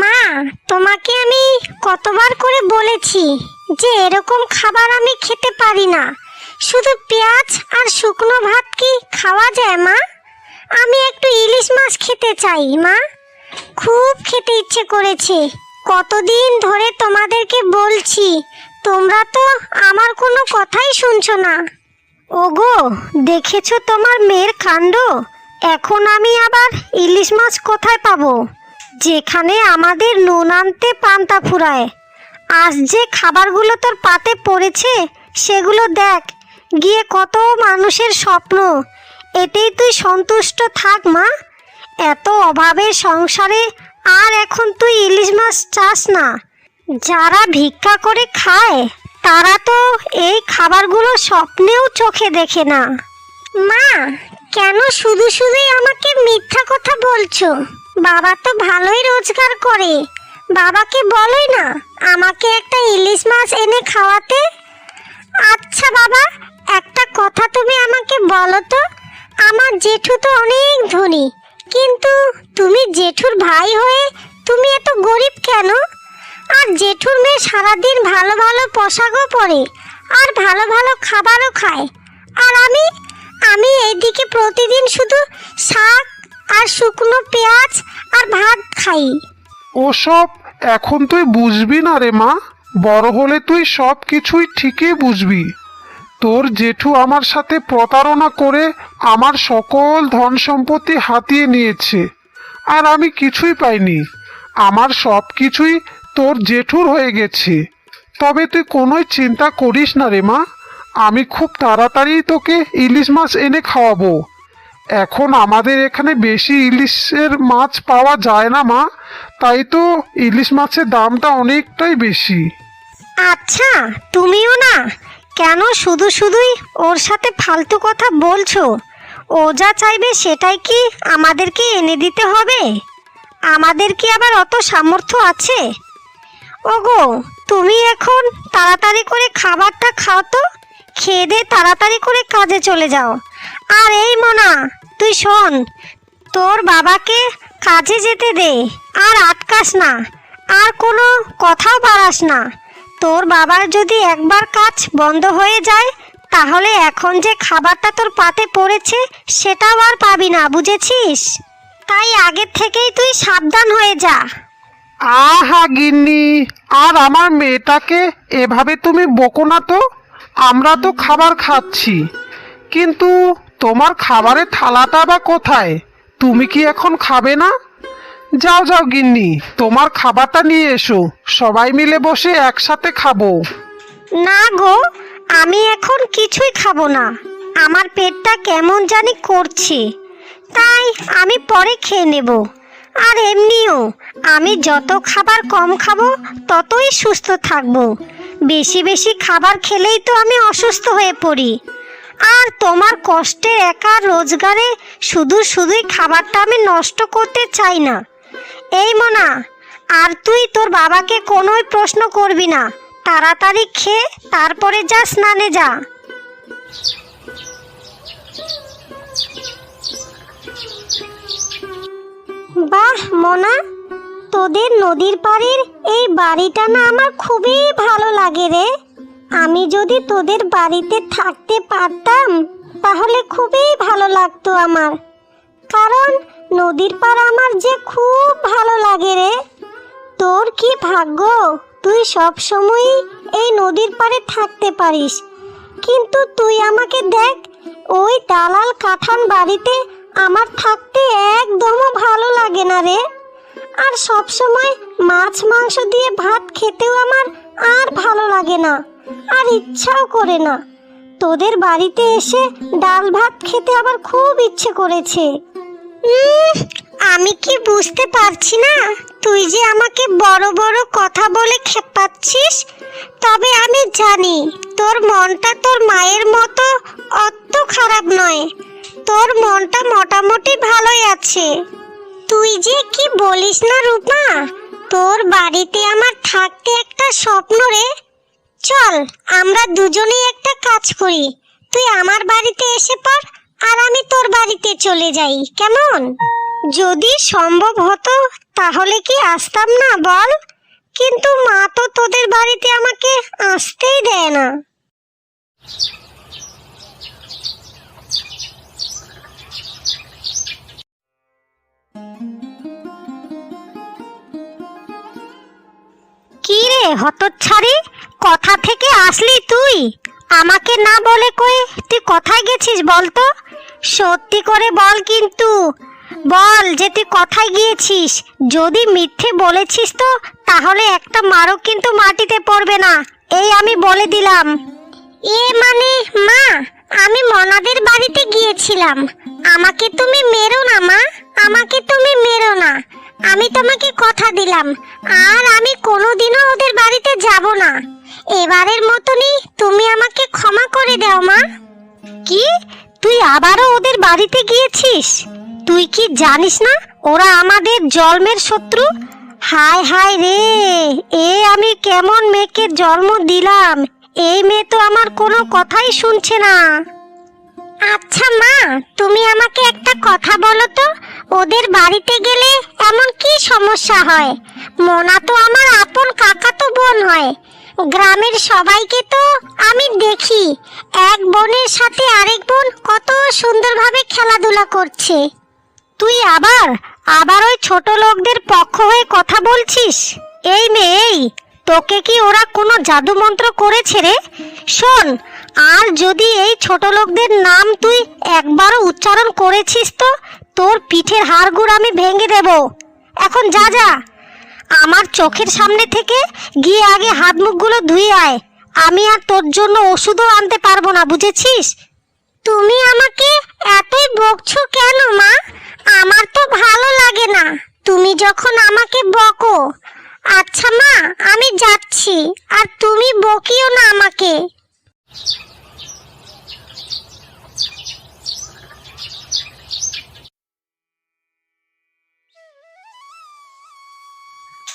মা, তোমাকে আমি কতবার করে বলেছি যে এরকম খাবার আমি খেতে পারি না। শুধু পেঁয়াজ আর শুকনো ভাত কি খাওয়া যায় মা? আমি একটু ইলিশ মাছ খেতে চাই মা। খুব খেতে ইচ্ছে করেছে। কতদিন ধরে তোমাদেরকে বলছি, তোমরা তো আমার কোনো কথাই শুনছো না। ওগো, দেখেছ তোমার মেয়ের কাণ্ড? এখন আমি আবার ইলিশ মাছ কোথায় পাবো? যেখানে আমাদের নুন আনতে পান্তা ফুরায়। আজ যে খাবারগুলো তোর পাতে পড়েছে, সেগুলো দেখ, গিয়ে কত মানুষের স্বপ্ন। এতেই তুই সন্তুষ্ট থাক, মা। এত অভাবের সংসারে আর এখন তুই ইলিশ মাছ চাস না। যারা ভিক্ষা করে খায় তারা তো এই খাবারগুলো স্বপ্নেও চোখে দেখে না। মা, কেন শুধু শুধুই আমাকে মিথ্যা কথা বলছো? বাবা তো ভালোই রোজগার করে। বাবাকে বলোই না, আমাকে একটা ইলিশ মাছ এনে খাওয়াতে। আচ্ছা বাবা, একটা কথা তুমি আমাকে বলো তো। আমার জেঠু তো অনেক ধনী, কিন্তু তুমি জেঠুর ভাই হয়ে তুমি এত গরিব কেন? আর জেঠুর মেয়ে সারাদিন ভালো ভালো পোশাকও পরে আর ভালো ভালো খাবারও খায়। আর আমি আমি এইদিকে প্রতিদিন শুধু শাক আর শুকনো পেঁয়াজ আর ভাত খাই। ওসব এখন তুই বুঝবি না রে মা। বড় হলে তুই সব কিছুই ঠিকই বুঝবি। তোর জেঠু আমার সাথে প্রতারণা করে আমার সকল ধন সম্পত্তি হাতিয়ে নিয়েছে। আর আমি কিছুই পাইনি। আমার সব কিছুই তোর জেঠুর হয়ে গেছে। তবে তুই কোনোই চিন্তা করিস না রে মা। আমি খুব তাড়াতাড়ি তোকে ইলিশ মাছ এনে খাওয়াবো। এখন আমাদের এখানে বেশি ইলিশের মাছ পাওয়া যায় না মা। তাই তো ইলিশ মাছের দামটা অনেকটাই বেশি। আচ্ছা তুমিও না। কেন শুধু শুধুই ওর সাথে ফালতু কথা বলছো? ও যা চাইবে সেটাই কি আমাদেরকে এনে দিতে হবে? আমাদের কি আবার অত সামর্থ্য আছে? ওগো, তুমি এখন তাড়াতাড়ি করে খাবারটা খাও তো। খেয়ে তাড়াতাড়ি করে কাজে চলে যাও। আর এই মোনা, তুই শোন, তোর বাবাকে কাজে যেতে দে, আর আটকাস না। আর কোনো কথাও বাড়াস না। তোর বাবার যদি একবার কাজ বন্ধ হয়ে যায়, তাহলে এখন যে খাবারটা তোর পাতে পড়েছে, সেটাও আর পাবি না, বুঝেছিস? তাই আগের থেকেই তুই সাবধান হয়ে যা। আহা গিন্নি, আর আমার মেয়েটাকে এভাবে তুমি বকো না তো। আমরা তো খাবার খাচ্ছি। কিন্তু তোমার খাবারের থালাটা বা কোথায়? তুমি কি এখন খাবে না? যাও যাও গিন্নি, তোমার খাবারটা নিয়ে এসো। সবাই মিলে বসে একসাথে খাব। না গো, আমি এখন কিছুই খাব না। আমার পেটটা কেমন জানি করছে। তাই আমি পরে খেয়ে নেব। আর এমনিও আমি যত খাবার কম খাব, ততই সুস্থ থাকব। বেশি বেশি খাবার খেলেই তো আমি অসুস্থ হয়ে পড়ি। আর তোমার কষ্টের একা রোজগারে শুধু শুধুই খাবারটা আমি নষ্ট করতে চাই না। এই মোনা, আর তুই তোর বাবাকে কোনোই প্রশ্ন করবি না। তাড়াতাড়ি খেয়ে তারপরে যা স্নানে যা। বাহ, মোনা। তোদের নদীর পাড়ের এই বাড়িটা না আমার খুবই ভালো লাগে রে। আমি যদি তোদের বাড়িতে থাকতে পারতাম, তাহলে খুবই ভালো লাগতো আমার। কারণ নদীর পাড় আমার যে খুব ভালো লাগে রে। তোর কি ভাগ্য? তুই সব সময়ই এই নদীর পাড়ে থাকতে পারিস। কিন্তু তুই আমাকে দেখ, ওই দালাল কাঠান বাড়িতে আমার থাকতে একদমও ভালো লাগে না রে। আর সব সময় মাছ, মাংস দিয়ে ভাত খেতেও আমার আর ভালো লাগে না, আর ইচ্ছাও করে না। তোদের বাড়িতে এসে ডাল ভাত খেতে আবার খুব ইচ্ছে করেছে। আমি কি বুঝতে পারছি না? তুই যে আমাকে বড় বড় কথা বলে খেপাচ্ছিস, তবে আমি জানি তোর মনটা তোর মায়ের মতো অত খারাপ নয়। তোর মনটা মোটামুটি ভালোই আছে। তুই যে কি বলিস না, রূপা? তোর বাড়িতে আমার থাকতে একটা স্বপ্ন রে। চল, আমরা দুজনেই একটা কাজ করি। তুই আমার বাড়িতে এসে পর আর আমি তোর বাড়িতে চলে যাই, কেমন? যদি সম্ভব হতো, তাহলে কি আসতাম না বল? কিন্তু মা তো তোদের বাড়িতে আমাকে আসতেই দেয় না। কি রে হতচ্ছাড়ি? কথা থেকে আসলি তুই? আমাকে না বলে কই তুই কোথায় গেছিস বল তো সত্যি করে বল কিন্তু। বল যে তুই কোথায় গিয়েছিস। যদি মিথ্যে বলেছিস তো, তাহলে একটা মারও কিন্তু মাটিতে পড়বে না। এই আমি বলে দিলাম। এ মানে মা, আমি মনাদের বাড়িতে গিয়েছিলাম। আমাকে তুমি মেরো না, মা। আমাকে তুমি মেরো না। আমি তোমাকে কথা দিলাম, আর আমি কোনোদিনও ওদের বাড়িতে যাব না। এবারের মতনই তুমি আমাকে ক্ষমা করে দাও, মা। কি? তুই আবারও ওদের বাড়িতে গিয়েছিস? তুই কি জানিস না ওরা আমাদের জন্মের শত্রু? হায় হায় রে, এ আমি কেমন মেয়েকে জন্ম দিলাম? এই মেয়ে তো আমার কোনো কথাই শুনছে না। আচ্ছা মা, তুমি আমাকে একটা কথা বলো তো। ওদের বাড়িতে গেলে এমন কি সমস্যা হয়? মোনা তো আমার আপন কাকা তো বোন হয়। গ্রামের সবাইকে তো আমি দেখি। এক বোনের সাথে আরেক বোন কত সুন্দরভাবে খেলাধুলা করছে। তুই আবার আবার ওই ছোট লোকদের পক্ষ হয়ে কথা বলছিস? এই মেয়ে, এই, তোকে কি ওরা কোনো জাদু মন্ত্র করেছে রে? শোন আর যদি এই ছোট লোকদের নাম তুই একবারও উচ্চারণ করেছিস তো, তোর পিঠের হাড়গুড় আমি ভেঙে দেব। এখন যা যা। আমার চোখের সামনে থেকে গিয়ে আগে হাত মুখগুলো ধুয়ে আয়। আমি আর তোর জন্য ওষুধও আনতে পারব না, বুঝেছিস? তুমি আমাকে এতই বকছো কেন, মা? আমার তো ভালো লাগে না। তুমি যখন আমাকে বকো আচ্ছা মা, আমি যাচ্ছি, আর তুমি বকিও না আমাকে।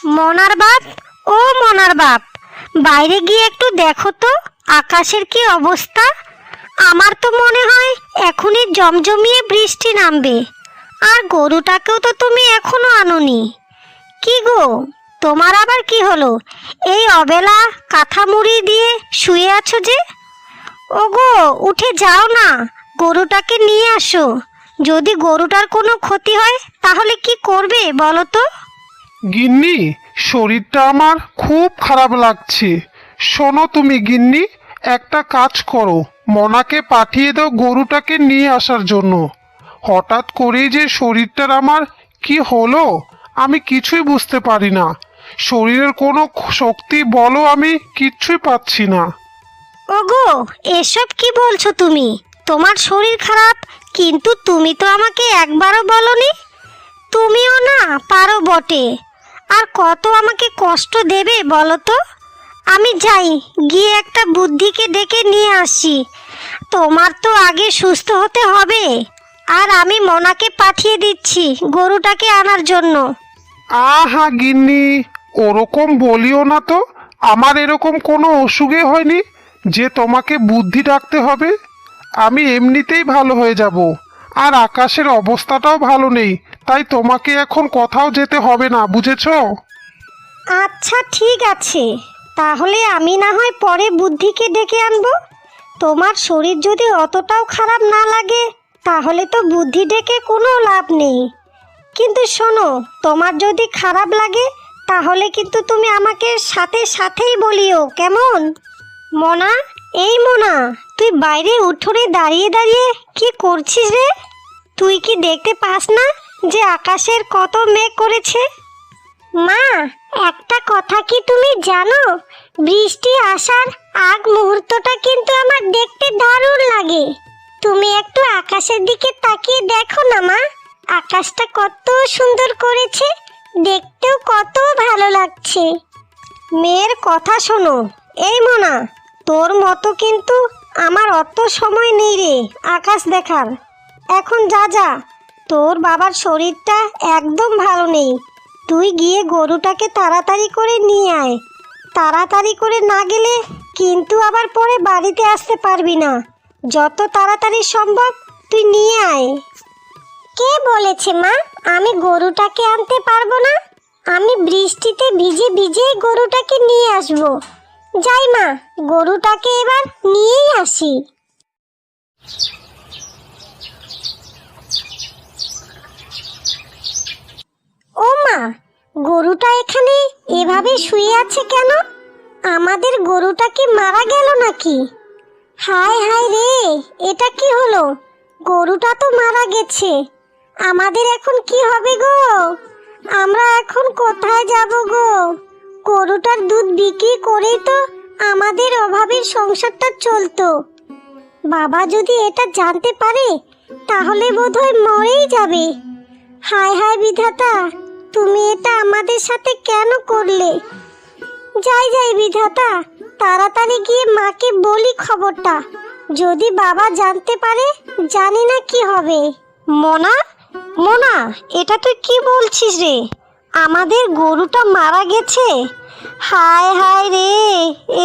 মনার বাপ ও মনার বাপ। বাইরে গিয়ে একটু দেখো তো, আকাশের কি অবস্থা। আমার তো মনে হয় এখনই জমজমিয়ে বৃষ্টি নামবে। আর গরুটাকেও তো তুমি এখনও আনোনি। কি গো, তোমার আবার কি হলো? এই অবেলা কাঁথা মুড়ি দিয়ে শুয়ে আছো যে? ওগো, উঠে যাও না, গরুটাকে নিয়ে আসো। যদি গরুটার কোনো ক্ষতি হয়, তাহলে কি করবে বলো তো? গিন্নি, শরীরটা আমার খুব খারাপ লাগছে। শোনো তুমি গিন্নি, একটা কাজ করো, মনাকে পাঠিয়ে দাও গরুটাকে নিয়ে আসার জন্য। হঠাৎ করেই যে শরীরটার আমার কি হলো, আমি কিছুই বুঝতে পারি না। শরীরের কোনো শক্তি বলো আমি কিচ্ছুই পাচ্ছি না। ওগো, এসব কি বলছো তুমি? তোমার শরীর খারাপ, কিন্তু তুমি তো আমাকে একবারও বলনি? তুমিও না, পারো বটে। আর কত আমাকে কষ্ট দেবে বলো তো আমি যাই, গিয়ে একটা বুদ্ধিকে ডেকে নিয়ে আসি। তোমার তো আগে সুস্থ হতে হবে। আর আমি মোনাকে পাঠিয়ে দিচ্ছি গরুটাকে আনার জন্য। আহা গিন্নি, ওরকম বলিও না তো। আমার এরকম কোনো অসুখে হয়নি যে তোমাকে বুদ্ধি ডাকতে হবে। আমি এমনিতেই ভালো হয়ে যাব। আর আকাশের অবস্থাটাও ভালো নেই। তাই তোমাকে এখন কোথাও যেতে হবে না, বুঝেছ? আচ্ছা ঠিক আছে। তাহলে আমি না হয় পরে বুদ্ধিকে ডেকে আনব। তোমার শরীর যদি অতটাও খারাপ না লাগে, তাহলে তো বুদ্ধি ডেকে কোনো লাভ নেই। কিন্তু শোনো, তোমার যদি খারাপ লাগে, তাহলে কিন্তু তুমি আমাকে সাথে সাথেই বলিও, কেমন? মনা, এই মোনা, তুই বাইরে উঠোনে দাঁড়িয়ে দাঁড়িয়ে কি করছিস রে? তুই কি দেখতে পাস না? যে আকাশের কত মেঘ করেছে? মা, একটা কথা কি তুমি জানো? বৃষ্টি আসার আগ মুহূর্তটা কিন্তু আমার দেখতে দারুণ লাগে। তুমি একটু আকাশের দিকে তাকিয়ে দেখো না, মা। আকাশটা কত সুন্দর করেছে, দেখতেও কত ভালো লাগছে। মেয়ের কথা শোনো। এই মোনা, তোর মতো কিন্তু আমার অত সময় নেই রে আকাশ দেখার। এখন যা যা। তোর বাবার শরীরটা একদম ভালো নেই। তুই গিয়ে গরুটাকে তাড়াতাড়ি করে নিয়ে আয়। তাড়াতাড়ি করে না গেলে কিন্তু আবার পরে বাড়িতে আসতে পারবি না। যত তাড়াতাড়ি সম্ভব তুই নিয়ে আয়। কে বলেছে মা, আমি গরুটাকে আনতে পারব না? আমি বৃষ্টিতে ভিজে ভিজে গরুটাকে নিয়ে আসব। যাই মা, গরুটাকে এবার নিয়েই আসি। ও মা, গরুটা এখানে এভাবে শুয়ে আছে কেন? আমাদের গরুটা কি মারা গেল নাকি? হায় হায় রে, এটা কি হলো? গরুটা তো মারা গেছে। আমাদের এখন কি হবে গো? আমরা এখন কোথায় যাব গো? গরুটার দুধ বিক্রি করেই তো আমাদের অভাবের সংসারটা চলতো। বাবা যদি এটা জানতে পারে, তাহলে বোধহয় মরেই যাবে। হায় হায় বিধাতা তুমি এটা আমাদের সাথে কেন করলে? যাই যাই বিধাতা, তাড়াতাড়ি গিয়ে মাকে বলি খবরটা। যদি বাবা জানতে পারে, জানি না কি হবে। মোনা মোনা, এটা তুই কি বলছিস রে? আমাদের গরুটা মারা গেছে? হায় হায় রে,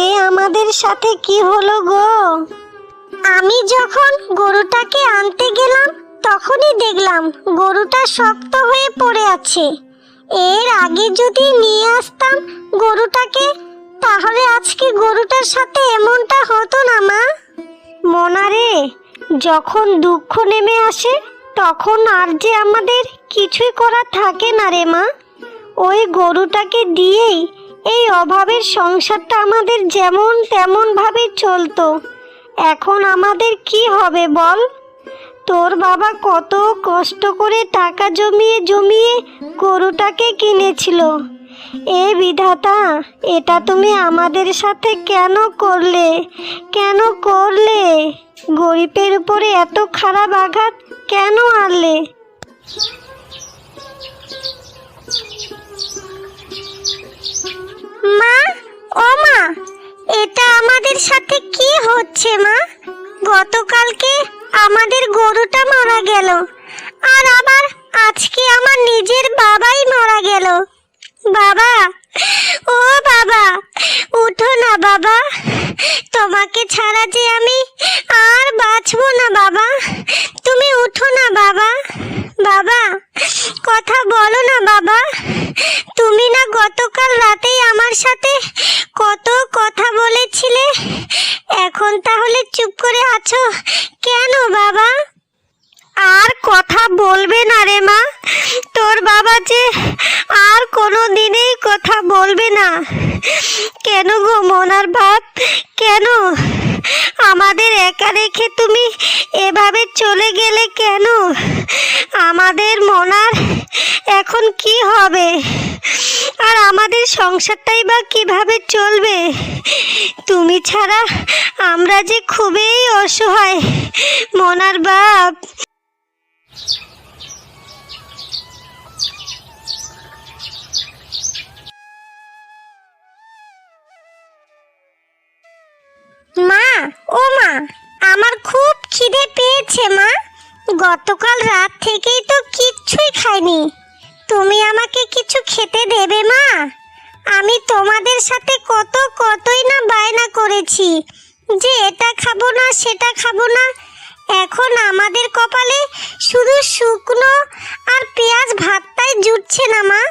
এ আমাদের সাথে কি হলো গো? আমি যখন গরুটাকে আনতে গেলাম, তখনই দেখলাম গরুটা শক্ত হয়ে পড়ে আছে। এর আগে যদি নিয়ে আসতাম গরুটাকে, তাহলে আজকে গরুটার সাথে এমনটা হতো না, মা। মনারে যখন দুঃখ নেমে আসে, তখন আর যে আমাদের কিছুই করার থাকে না রে, মা। ওই গরুটাকে দিয়েই এই অভাবের সংসারটা আমাদের যেমন তেমনভাবে চলতো। এখন আমাদের কি হবে বল? তোর বাবা কত কষ্ট করে টাকা জমিয়ে জমিয়ে গরুটাকে কিনেছিল। এ বিধাতা, এটা তুমি আমাদের সাথে কেন করলে? কেন করলে? গরিবের উপরে এত খারাপ আঘাত কেন আনলে? মা, ও মা, এটা আমাদের সাথে কি হচ্ছে মা? গতকালকে আমাদের গরুটা মারা গেল। আর আবার আজকে আমার নিজের বাবাই মারা গেল। বাবা ও বাবা, উঠো না বাবা। তোমাকে ছাড়া যে আমি আর বাঁচবো না বাবা। তুমি উঠো না বাবা। বাবা, কথা বলো না বাবা। তুমি না গতকাল রাতেই আমার সাথে কত কথা বলেছিলে। এখন তাহলে চুপ করে আছো কেন বাবা? আর কথা বলবে না রে মা। তোর বাবা যে আর কোনো দিনেই কথা বলবে না। কেন গো মনার বাপ কেন? আমাদের একা রেখে তুমি এভাবে চলে গেলে কেন? আমাদের মনার এখন কি হবে? আর আমাদের সংসারটাই বা কীভাবে চলবে? তুমি ছাড়া আমরা যে খুবই অসহায়। মনার বাপ মা, ও মা, আমার খুব খিদে পেয়েছে মা। গতকাল রাত থেকেই তো কিচ্ছুই খাইনি। তুমি আমাকে কিছু খেতে দেবে মা? আমি তোমাদের সাথে কত কতই না বায়না করেছি। যে এটা খাব না, সেটা খাব না। এখন আমাদের কপালে শুধু শুকনো আর পেঁয়াজ ভাতটাই জুটছে না মা।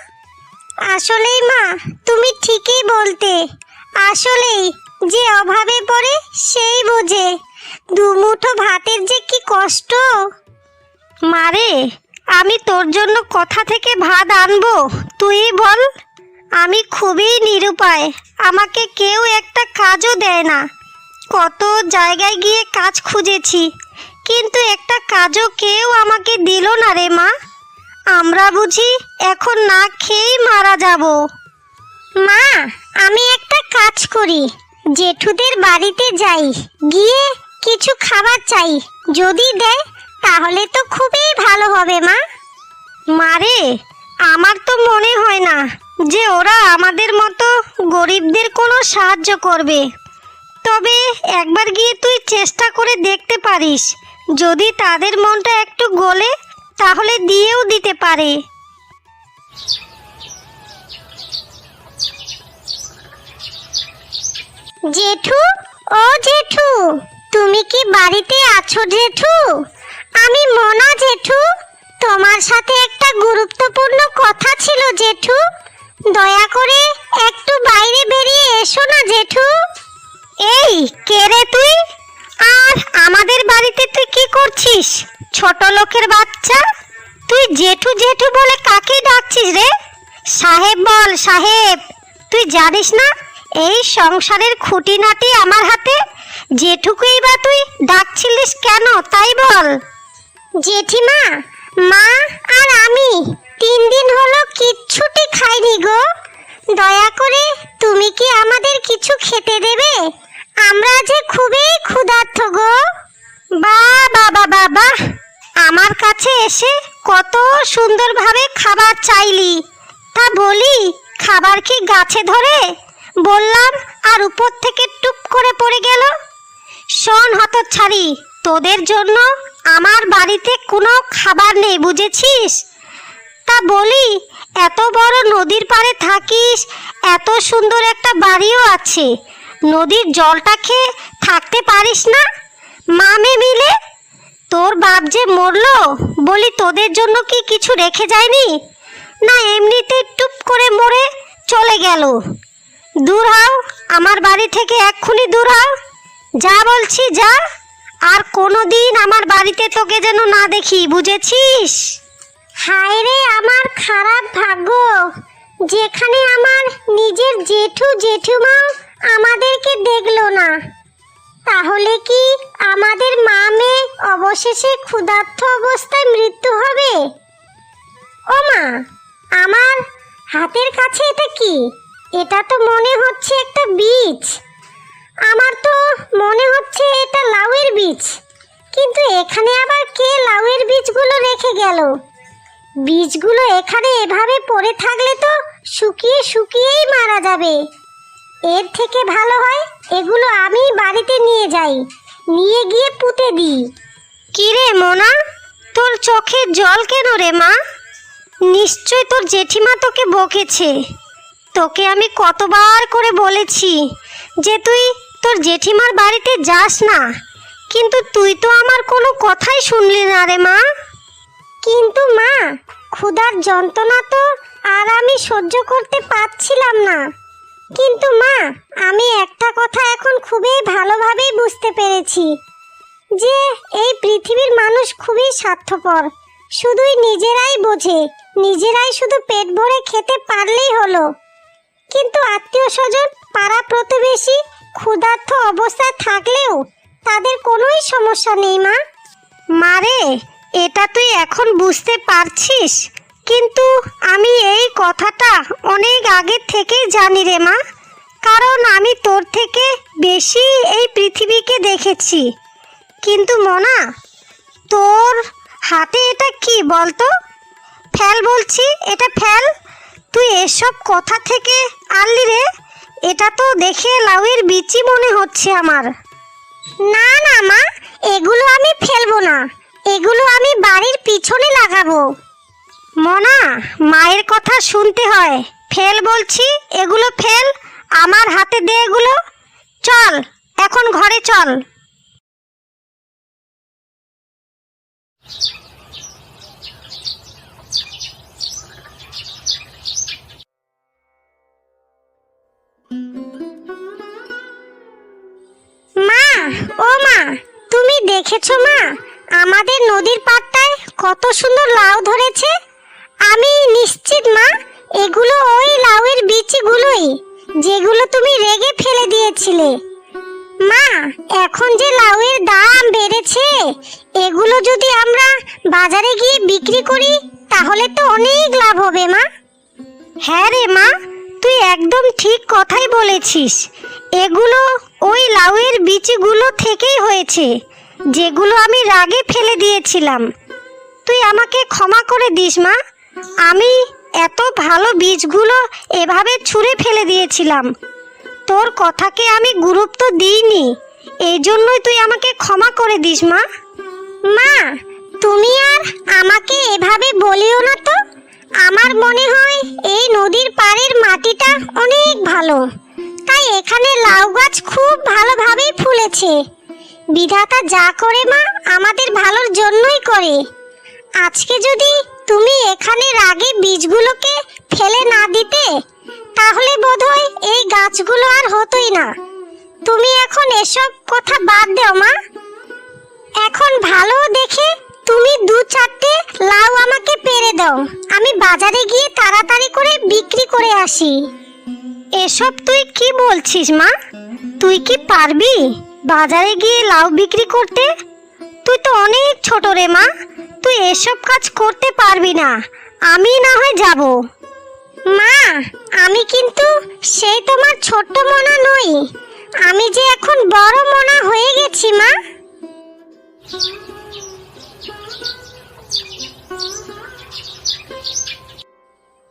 আসলেই মা, তুমি ঠিকই বলতে। আসলেই যে অভাবে পড়ে সেই বোঝে। দুমুঠো ভাতের যে কি কষ্ট। মারে আমি তোর জন্য কথা থেকে ভাত আনব, তুই বল। আমি খুবই নিরুপায়, আমাকে কেউ একটা কাজও দেয় না। কত জায়গায় গিয়ে কাজ খুঁজেছি, কিন্তু একটা কাজও কেউ আমাকে দিল না রে মা। আমরা বুঝি এখন না খেয়েই মারা যাব। মা, আমি একটা কাজ করি। জেঠুদের বাড়িতে যাই, গিয়ে কিছু খাবার চাই। যদি দেয়, তাহলে তো খুবই ভালো হবে, মা। মারে আমার তো মনে হয় না যে ওরা আমাদের মতো গরিবদের কোনো সাহায্য করবে। তবে একবার গিয়ে তুই চেষ্টা করে দেখতে পারিস। যদি তাদের মনটা একটু গলে, তাহলে দিয়েও দিতে পারে। জেঠু, ও জেঠু, তুমি কি বাড়িতে আছো জেঠু? আমি মোনা জেঠু, তোমার সাথে একটা গুরুত্বপূর্ণ কথা ছিল জেঠু। দয়া করে একটু বাইরে বেরিয়ে এসো না জেঠু। এই, কে রে তুই? আর আমাদের বাড়িতে তুই কি করছিস, ছোট লোকের বাচ্চা? তুই জেঠু জেঠু বলে কাকে ডাকছিস রে? সাহেব বল, সাহেব। তুই জানিস না এই সংসারের খুঁটিনাটি আমার হাতে? জেঠুকেই বা তুই ডাকছিলিস কেন, তাই বল। জেঠিমা, মা আর আমি তিন দিন হলো কিচ্ছুটি খাইনি গো। দয়া করে তুমি কি আমাদের কিছু খেতে দেবে? আমরা যে খুবই ক্ষুধার্ত গো। বা বাবা বাবা আমার কাছে এসে কত সুন্দরভাবে খাবার চাইলি। তা বলি, খাবার কি গাছে ধরে? বললাম, আর উপর থেকে টুপ করে পড়ে গেল? শোন হতচ্ছাড়ি, তোদের জন্য আমার বাড়িতে কোনো খাবার নেই, বুঝেছিস? তা বলি, এত বড় নদীর পাড়ে থাকিস, এত সুন্দর একটা বাড়িও আছে। নদীর জলটা খেয়ে থাকতে পারিস না? মামে মিলে? তোর বাপ যে মরলো, বলি তোদের জন্য কি কিছু রেখে যায়নি? না এমনিতে টুপ করে মরে চলে গেল। দূর হও, আমার বাড়ি থেকে এক্ষুনি দূর হও। যা বলছি, যা। আর কোনো দিন আমার বাড়িতে তোকে যেন না দেখি, বুঝেছিস? হায় রে, আমার খারাপ ভাগ্য। যেখানে আমার নিজের জেঠু জেঠুমাও আমাদেরকে দেখল না। তাহলে কি আমাদের মা মেয়ে অবশেষে ক্ষুধার্ত অবস্থায় মৃত্যু হবে? ও মা আমার হাতের কাছে এটা কি? এটা তো মনে হচ্ছে একটা বীজ। আমার তো মনে হচ্ছে এটা লাউয়ের বীজ। কিন্তু এখানে আবার কে লাউয়ের বীজগুলো রেখে গেল? বীজগুলো এখানে এভাবে পড়ে থাকলে তো শুকিয়ে শুকিয়েই মারা যাবে। এর থেকে ভালো হয় এগুলো আমি বাড়িতে নিয়ে যাই, নিয়ে গিয়ে পুঁতে দিই। কিরে মোনা? তোর চোখে জল কেন রে মা? নিশ্চয় তোর জেঠিমা তোকে বকেছে। তোকে আমি কতবার করে বলেছি যে তুই তোর জেঠিমার বাড়িতে যাস না। কিন্তু তুই তো আমার কোনো কথাই শুনলি না রে মা। কিন্তু মা, ক্ষুধার যন্ত্রণা তো আর আমি সহ্য করতে পারছিলাম না। কিন্তু মা, আমি একটা কথা এখন খুবই ভালোভাবেই বুঝতে পেরেছি যে এই পৃথিবীর মানুষ খুবই স্বার্থপর। শুধুই নিজেরাই বোঝে, নিজেরাই শুধু পেট ভরে খেতে পারলেই হলো। কিন্তু আত্মীয় স্বজন পাড়া প্রতিবেশী ক্ষুধার্ত অবস্থায় থাকলেও তাদের কোনোই সমস্যা নেই, মা। মারে এটা তুই এখন বুঝতে পারছিস? কিন্তু আমি এই কথাটা অনেক আগে থেকেই জানি রে, মা। কারণ আমি তোর থেকে বেশি এই পৃথিবীকে দেখেছি। কিন্তু মনা, তোর হাতে এটা কি বলতো? ফেল বলছি, এটা ফেল? তুই এসব কথা থেকে আনলি রে? এটা তো দেখে লাউয়ের বিচি মনে হচ্ছে আমার। না না, মা, এগুলো আমি ফেলব না। এগুলো আমি বাড়ির পিছনে লাগাবো। মনা, মায়ের কথা শুনতে হয়। ফেল বলছি, এগুলো ফেল। আমার হাতে দে এগুলো। চল, এখন ঘরে চল। ও মা, তুমি দেখেছ মা, আমাদের নদীর পাড়টায় কত সুন্দর লাউ ধরেছে? আমি নিশ্চিত মা, এগুলো ওই লাউয়ের বিচিগুলোই যেগুলো তুমি রেগে ফেলে দিয়েছিলে। মা, এখন যে লাউয়ের দাম বেড়েছে, এগুলো যদি আমরা বাজারে গিয়ে বিক্রি করি, তাহলে তো অনেক লাভ হবে মা। হ্যাঁ রে মা তুই একদম ঠিক কথাই বলেছিস। এগুলো ওই লাউয়ের বিচিগুলো থেকেই হয়েছে, যেগুলো আমি রাগে ফেলে দিয়েছিলাম। তুই আমাকে ক্ষমা করে দিস, মা। আমি এত ভালো বীজগুলো এভাবে ছুঁড়ে ফেলে দিয়েছিলাম। তোর কথাকে আমি গুরুত্ব দিইনি। এই জন্যই তুই আমাকে ক্ষমা করে দিস, মা। মা, তুমি আর আমাকে এভাবে বলিও না তো? আমার মনে হয় এই নদীর পাড়ের মাটিটা অনেক ভালো। তাই এখানে লাউ গাছ খুব ভালোভাবেই ফুলেছে। বিধাতা যা করে মা, আমাদের ভালোর জন্যই করে। আজকে যদি তুমি এখানে রাগে বীজগুলোকে ফেলে না দিতে, তাহলে বোধহয় এই গাছগুলো আর হতোই না। তুমি এখন এসব কথা বাদ দাও মা। এখন ভালো দেখে তুমি দু চারটে লাউ আমাকে পেরে দাও। আমি বাজারে গিয়ে তাড়াতাড়ি করে বিক্রি করে আসি। এসব তুই কি বলছিস, মা? তুই কি পারবি বাজারে গিয়ে লাউ বিক্রি করতে? তুই তো অনেক ছোট রে, মা। তুই এসব কাজ করতে পারবি না। আমি না হয় যাব। মা, আমি কিন্তু সেই তোমার ছোট্ট মনা নই। আমি যে এখন বড় মনা হয়ে গেছি, মা।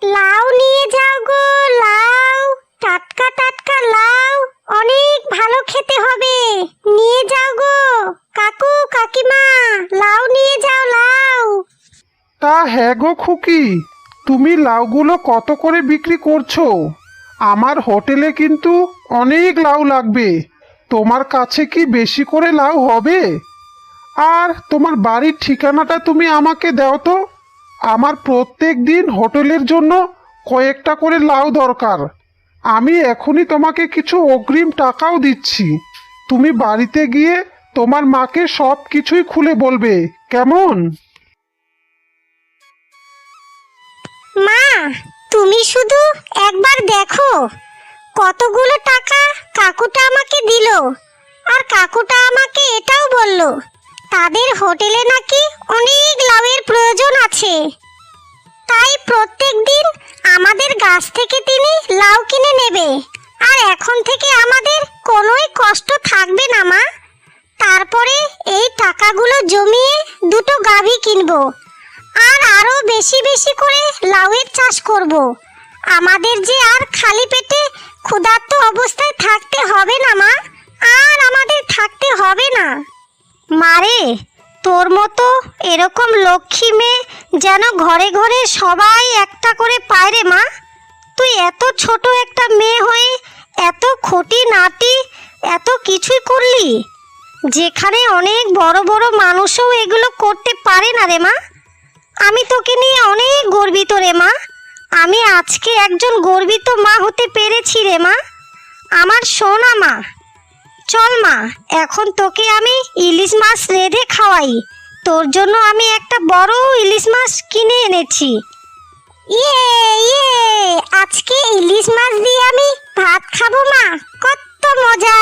লাউ নিয়ে যাও গো, লাউ। টাটকা টাটকা লাউ। অনেক ভালো খেতে হবে। নিয়ে যাও গো। কাকু, কাকিমা, লাউ নিয়ে যাও, লাউ। তা হ্যাঁ গো খুকি, তুমি লাউগুলো কত করে বিক্রি করছ? আমার হোটেলে কিন্তু অনেক লাউ লাগবে। তোমার কাছে কি বেশি করে লাউ হবে? আর তোমার বাড়ির ঠিকানাটা তুমি আমাকে দাও তো। আমার প্রত্যেক দিন হোটেলের জন্য কয়েকটা করে লাউ দরকার। আমি এখনই তোমাকে কিছু অগ্রিম টাকাও দিচ্ছি। তুমি বাড়িতে গিয়ে তোমার মাকে সব কিছুই খুলে বলবে। কেমন? মা, তুমি শুধু একবার দেখো। কতগুলো টাকা কাকুটা আমাকে দিল। আর কাকুটা আমাকে এটাও বলল তাদের হোটেলে নাকি অনেক লাভের প্রয়োজন আছে। তাই প্রত্যেক দিন আমাদের গাছ থেকে তিনি লাউ কিনে নেবে। আর এখন থেকে আমাদের কোনোই কষ্ট থাকবে না, মা। তারপরে এই টাকাগুলো জমিয়ে দুটো গাভী কিনবো। আর আরও বেশি বেশি করে লাউয়ের চাষ করব। আমাদের যে আর খালি পেটে ক্ষুধার্ত অবস্থায় থাকতে হবে না, মা। আর আমাদের থাকতে হবে না। মারে তোর মতো এরকম লক্ষ্মী মেয়ে যেন ঘরে ঘরে সবাই একটা করে পায় রে মা। তুই এত ছোট একটা মেয়ে হয়ে এত খটি নাটি এত কিছুই করলি। যেখানে অনেক বড় বড় মানুষও এগুলো করতে পারে না রে মা। আমি তোকে নিয়ে অনেক গর্বিত রে মা। আমি আজকে একজন গর্বিত মা হতে পেরেছি রে মা। আমার সোনা মা চল মা, এখন তোকে আমি ইলিশ মাছ রেঁধে খাওয়াই। তোর জন্য আমি একটা বড় ইলিশ মাছ কিনে এনেছি। ইয়ে ইয়ে আজকে ইলিশ মাছ দিয়ে আমি ভাত খাব মা, কত মজা।